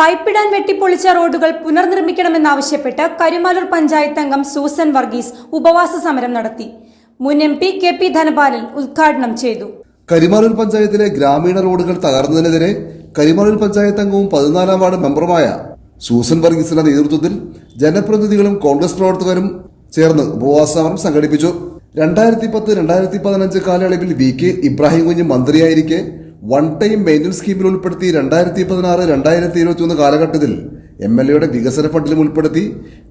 പൈപ്പിടാൻ വെട്ടിപ്പൊളിച്ച റോഡുകൾ പുനർനിർമ്മിക്കണമെന്നാവശ്യപ്പെട്ട് കരുമാലൂർ പഞ്ചായത്ത് അംഗം സൂസൻ വർഗീസ് ഉപവാസ സമരം നടത്തി. മുൻ M P K P Dhanapalan ഉദ്ഘാടനം ചെയ്തു. കരിമാലൂർ പഞ്ചായത്തിലെ ഗ്രാമീണ റോഡുകൾ തകർന്നതിനെതിരെ കരിമാലൂർ പഞ്ചായത്ത് അംഗവും പതിനാലാം വാർഡ് മെമ്പറുമായ സൂസൻ വർഗീസിന്റെ നേതൃത്വത്തിൽ ജനപ്രതിനിധികളും കോൺഗ്രസ് പ്രവർത്തകരും ചേർന്ന് ഉപവാസ സമരം സംഘടിപ്പിച്ചു. രണ്ടായിരത്തി പത്ത് രണ്ടായിരത്തി പതിനഞ്ച് കാലയളവിൽ വി കെ ഇബ്രാഹിം കുഞ്ഞ് മന്ത്രിയായിരിക്കെ വൺ ടൈം മെയിന്റനൻസ് സ്കീമിൽ ഉൾപ്പെടുത്തി രണ്ടായിരത്തി പതിനാറ് രണ്ടായിരത്തി ഇരുപത്തി ഒന്ന് കാലഘട്ടത്തിൽ എം എൽ എയുടെ വികസന ഫണ്ടിലും ഉൾപ്പെടുത്തി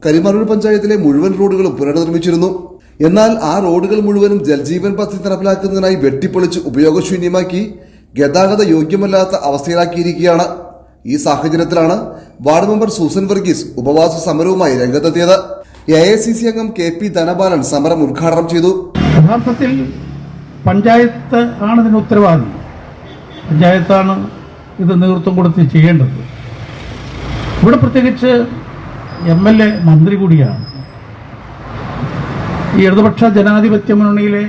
കരിമറൂർ പഞ്ചായത്തിലെ മുഴുവൻ റോഡുകളും പുനർനിർമ്മിച്ചിരുന്നു. എന്നാൽ ആ റോഡുകൾ മുഴുവനും ജൽജീവൻ പദ്ധതി നടപ്പിലാക്കുന്നതിനായി വെട്ടിപ്പൊളിച്ച് ഉപയോഗശൂന്യമാക്കി ഗതാഗത യോഗ്യമല്ലാത്ത അവസ്ഥയിലാക്കിയിരിക്കുകയാണ്. ഈ സാഹചര്യത്തിലാണ് വാർഡ് മെമ്പർ സൂസൻ വർഗീസ് ഉപവാസ സമരവുമായി രംഗത്തെത്തിയത്. എ ഐ സി സി അംഗം കെ പി ധനബാലൻ സമരം ഉദ്ഘാടനം ചെയ്തു. യഥാർത്ഥത്തിൽ പഞ്ചായത്ത് ആണ് ഇതിന് ഉത്തരവാദി. പഞ്ചായത്താണ് ഇത് നേതൃത്വം കൊടുത്ത് ചെയ്യേണ്ടത്. ഇവിടെ പ്രത്യേകിച്ച് എം എൽ എ മന്ത്രി കൂടിയാണ്. ഈ ഇടതുപക്ഷ ജനാധിപത്യ മുന്നണിയിലെ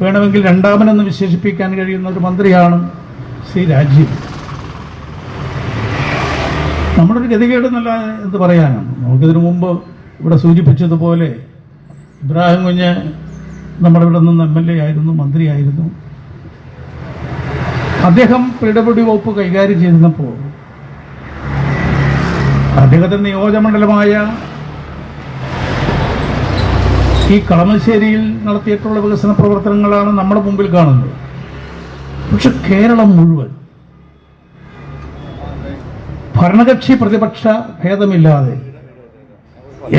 വേണമെങ്കിൽ രണ്ടാമനെന്ന് വിശേഷിപ്പിക്കാൻ കഴിയുന്ന ഒരു മന്ത്രിയാണ് ശ്രീ രാജീവ്. നമ്മുടെ ഒരു ഗതികേട് നല്ല എന്ത് പറയാനാണ് നമുക്കിതിനു മുമ്പ് ഇവിടെ സൂചിപ്പിച്ചതുപോലെ ഇബ്രാഹിം കുഞ്ഞ് നമ്മുടെ ഇവിടെ നിന്ന് എം എൽ എ ആയിരുന്നു മന്ത്രിയായിരുന്നു. അദ്ദേഹം പി ഡബ്ല്യു വകുപ്പ് കൈകാര്യം ചെയ്തപ്പോൾ അദ്ദേഹത്തിന്റെ നിയോജകമണ്ഡലമായ ഈ കളമശ്ശേരിയിൽ നടത്തിയിട്ടുള്ള വികസന പ്രവർത്തനങ്ങളാണ് നമ്മുടെ മുമ്പിൽ കാണുന്നത്. പക്ഷെ കേരളം മുഴുവൻ ഭരണകക്ഷി പ്രതിപക്ഷ ഭേദമില്ലാതെ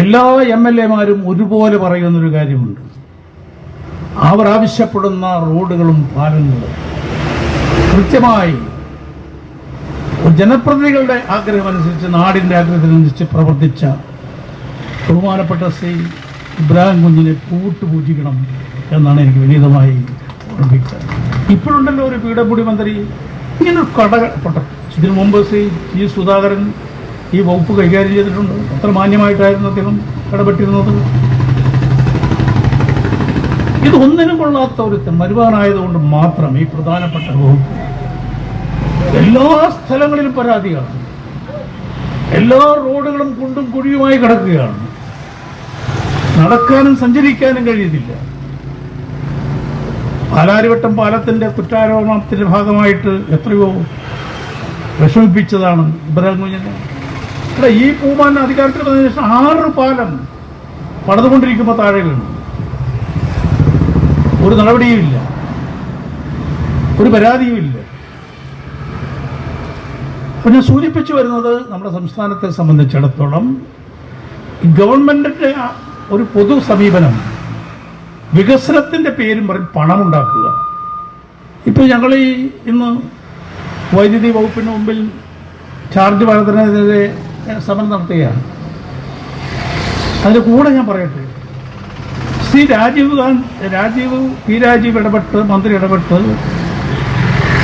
എല്ലാ എം എൽ എമാരും ഒരുപോലെ പറയുന്നൊരു കാര്യമുണ്ട്. അവർ ആവശ്യപ്പെടുന്ന റോഡുകളും പാലങ്ങളും കൃത്യമായി ജനപ്രതിനിധികളുടെ ആഗ്രഹമനുസരിച്ച് നാടിന്റെ ആഗ്രഹത്തിനനുസരിച്ച് പ്രവർത്തിച്ച ബഹുമാനപ്പെട്ട ശ്രീ ഇബ്രാഹിം കുഞ്ഞിനെ കൂട്ടുപൂജിക്കണം എന്നാണ് എനിക്ക് വിനീതമായി ഓർമ്മിക്കുക ഇപ്പോഴുണ്ടല്ലോ ഒരു പീഠപുടി മന്ത്രി ഇങ്ങനെ കടപ്പെട്ട ഇതിനു മുമ്പ് ശ്രീ ജി സുധാകരൻ ഈ വകുപ്പ് കൈകാര്യം ചെയ്തിട്ടുണ്ട്. അത്ര മാന്യമായിട്ടായിരുന്നു അദ്ദേഹം ഇടപെട്ടിരുന്നത് ഇത് ഒന്നിനും കൊള്ളാത്ത ഒരു മരുവാനായതുകൊണ്ട് മാത്രം ഈ പ്രധാനപ്പെട്ട വകുപ്പ് എല്ലാ സ്ഥലങ്ങളിലും പരാതിയാണ്. എല്ലാ റോഡുകളും കുണ്ടും കുഴിയുമായി കിടക്കുകയാണ്. നടക്കാനും സഞ്ചരിക്കാനും കഴിയുന്നില്ല. പാലാരിവട്ടം പാലത്തിന്റെ കുറ്റാരോപണത്തിന്റെ ഭാഗമായിട്ട് എത്രയോ വിഷമിപ്പിച്ചതാണ് ഇബ്രാഹിം ഈ പൂമാൻ അധികാരത്തിൽ വന്നതിന് ശേഷം ആറ് പാലം പടതുകൊണ്ടിരിക്കുമ്പോൾ താഴെ വീണു. ഒരു നടപടിയുമില്ല ഒരു പരാതിയുമില്ല അപ്പോൾ ഞാൻ സൂചിപ്പിച്ചു വരുന്നത് നമ്മുടെ സംസ്ഥാനത്തെ സംബന്ധിച്ചിടത്തോളം ഗവൺമെന്റിന്റെ ഒരു പൊതു സമീപനം വികസനത്തിന്റെ പേരും പറയും പണമുണ്ടാക്കുക. ഇപ്പൊ ഞങ്ങൾ ഈ ഇന്ന് വൈദ്യുതി വകുപ്പിന് മുമ്പിൽ ചാർജ് വർധനതിനെതിരെ സമരം നടത്തുകയാണ്. അതിന്റെ കൂടെ ഞാൻ പറയട്ടെ. ശ്രീ രാജീവ് ഗാന്ധി രാജീവ് പി രാജീവ് ഇടപെട്ട് മന്ത്രി ഇടപെട്ട്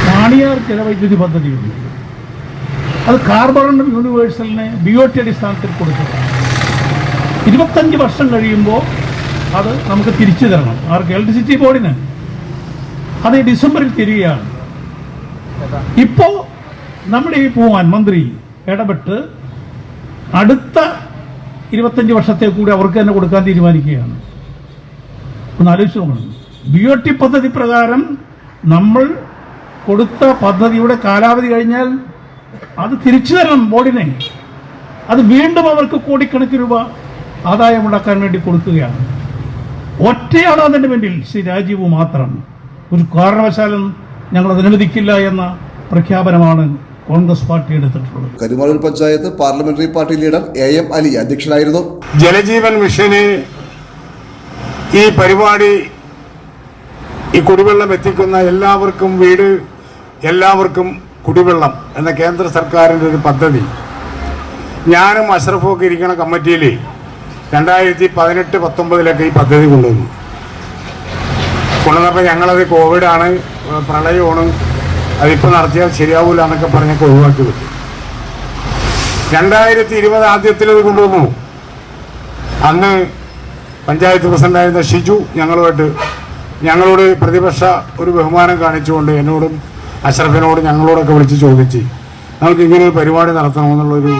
നാണിയാർ ജലവൈദ്യുതി പദ്ധതിയുണ്ട് അത് കാർബൺ യൂണിവേഴ്സലിനെ ബി ഒ ടി അടിസ്ഥാനത്തിൽ കൊടുക്കുക ഇരുപത്തഞ്ച് വർഷം കഴിയുമ്പോൾ അത് നമുക്ക് തിരിച്ചു തരണം. ആർക്ക്? ഇലക്ട്രിസിറ്റി ബോർഡിന് അത് ഡിസംബറിൽ തിരികെയാണ്. ഇപ്പോൾ നമ്മുടെ ഈ പോവാൻ മന്ത്രി ഇടപെട്ട് അടുത്ത ഇരുപത്തഞ്ച് വർഷത്തെ കൂടി അവർക്ക് തന്നെ കൊടുക്കാൻ തീരുമാനിക്കുകയാണ്. ഒന്ന് ആലോചിച്ച് നോക്കണം ബി ഒ ടി പദ്ധതി പ്രകാരം നമ്മൾ കൊടുത്ത പദ്ധതിയുടെ കാലാവധി കഴിഞ്ഞാൽ അത് തിരിച്ചു തരണം ബോർഡിനെ അത് വീണ്ടും അവർക്ക് കോടിക്കണക്കിന് രൂപ ആദായമുണ്ടാക്കാൻ വേണ്ടി കൊടുക്കുകയാണ്. ഒറ്റയാണ് അതിന്റെ പിന്നിൽ ശ്രീ രാജീവ് മാത്രം ഒരു കാരണവശാലും ഞങ്ങൾ അത് അനുവദിക്കില്ല എന്ന പ്രഖ്യാപനമാണ് കോൺഗ്രസ് പാർട്ടി എടുത്തിട്ടുള്ളത്. Karimalur panchayat parliamentary party leader A M Ali അധ്യക്ഷനായിരുന്നു. ജലജീവൻ മിഷന് ഈ പരിപാടി ഈ കുടിവെള്ളം എത്തിക്കുന്ന എല്ലാവർക്കും വീട് എല്ലാവർക്കും കുടിവെള്ളം എന്ന കേന്ദ്ര സർക്കാരിന്റെ ഒരു പദ്ധതി. ഞാനും അഷ്റഫും ഒക്കെ ഇരിക്കുന്ന കമ്മിറ്റിയിൽ രണ്ടായിരത്തി പതിനെട്ട് പത്തൊമ്പതിലൊക്കെ ഈ പദ്ധതി കൊണ്ടുവന്നു. കൊണ്ടുവന്നപ്പോൾ ഞങ്ങളത് കോവിഡാണ് പ്രളയമാണ് അതിപ്പോൾ നടത്തിയാൽ ശരിയാവില്ല എന്നൊക്കെ പറഞ്ഞൊക്കെ ഒഴിവാക്കി. വിട്ടു രണ്ടായിരത്തി ഇരുപത് ആദ്യത്തിലത് കൊണ്ടുവന്നു. അന്ന് പഞ്ചായത്ത് പ്രസിഡന്റായിരുന്ന ഷിജു ഞങ്ങളുമായിട്ട് ഞങ്ങളോട് പ്രതിപക്ഷ ഒരു ബഹുമാനം കാണിച്ചുകൊണ്ട് എന്നോടും അഷ്റഫിനോട് ഞങ്ങളോടൊക്കെ വിളിച്ച് ചോദിച്ച് നമുക്ക് ഇങ്ങനെ ഒരു പരിപാടി നടത്തണമെന്നുള്ളൊരു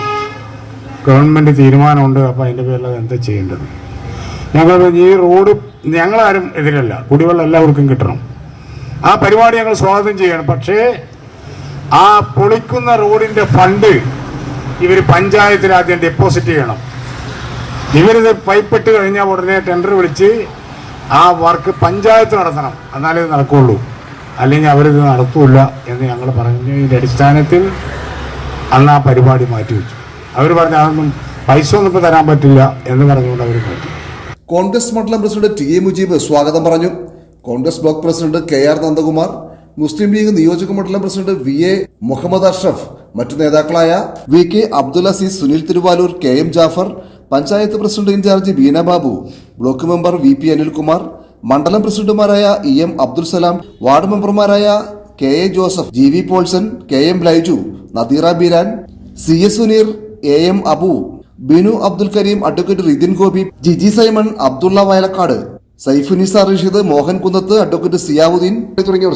ഗവൺമെന്റ് തീരുമാനമുണ്ട്. അപ്പോൾ അതിന്റെ പേരിൽ അത് എന്താ ചെയ്യേണ്ടത്? ഞങ്ങൾ ഈ റോഡ് ഞങ്ങളാരും എതിരല്ല. കുടിവെള്ളം എല്ലാവർക്കും കിട്ടണം. ആ പരിപാടി ഞങ്ങൾ സ്വാഗതം ചെയ്യണം. പക്ഷേ ആ പൊളിക്കുന്ന റോഡിന്റെ ഫണ്ട് ഇവർ പഞ്ചായത്തിൽ ആദ്യം ഡെപ്പോസിറ്റ് ചെയ്യണം. ഇവരിത് പൈപ്പിട്ട് കഴിഞ്ഞാൽ ഉടനെ ടെൻഡർ വിളിച്ച് ആ വർക്ക് പഞ്ചായത്ത് നടത്തണം. എന്നാലേ ഇത് നടക്കുള്ളൂ. അല്ലെങ്കിൽ അവരിത് നടത്തൂല എന്ന് ഞങ്ങൾ പറഞ്ഞു. ഇതിന്റെ അടിസ്ഥാനത്തിൽ അന്ന് ആ പരിപാടി മാറ്റിവെച്ചു അവർ പറഞ്ഞു അതൊന്നും പൈസ ഒന്നും ഇപ്പോൾ തരാൻ പറ്റില്ല എന്ന് പറഞ്ഞുകൊണ്ട് അവർ മാറ്റി. കോൺഗ്രസ് മണ്ഡലം പ്രസിഡന്റ് ടി എ മുജീബ് സ്വാഗതം പറഞ്ഞു. Congress block president K R Nandakumar Muslim League നിയോജക മണ്ഡലം president V A Muhammad Ashraf മറ്റു നേതാക്കളായ V K Abdul Azeez Sunil Thiruvalur K M Jafar panchayat president in charge Beena Babu block member V P Anilkumar മണ്ഡലം പ്രസിഡന്റുമാരായ E M Abdul Salam ward മെമ്പർമാരായ K A Joseph G V Paulson K M Laiju Nadeera Beeran C S Suneer A M Abu Binu Abdul Kareem advocate Ridhin Gopi Jiji Simon Abdulla Vayalakkad Saifunisa Rasheed Mohan Kunnath advocate Ziyauddin തുടങ്ങിയവർ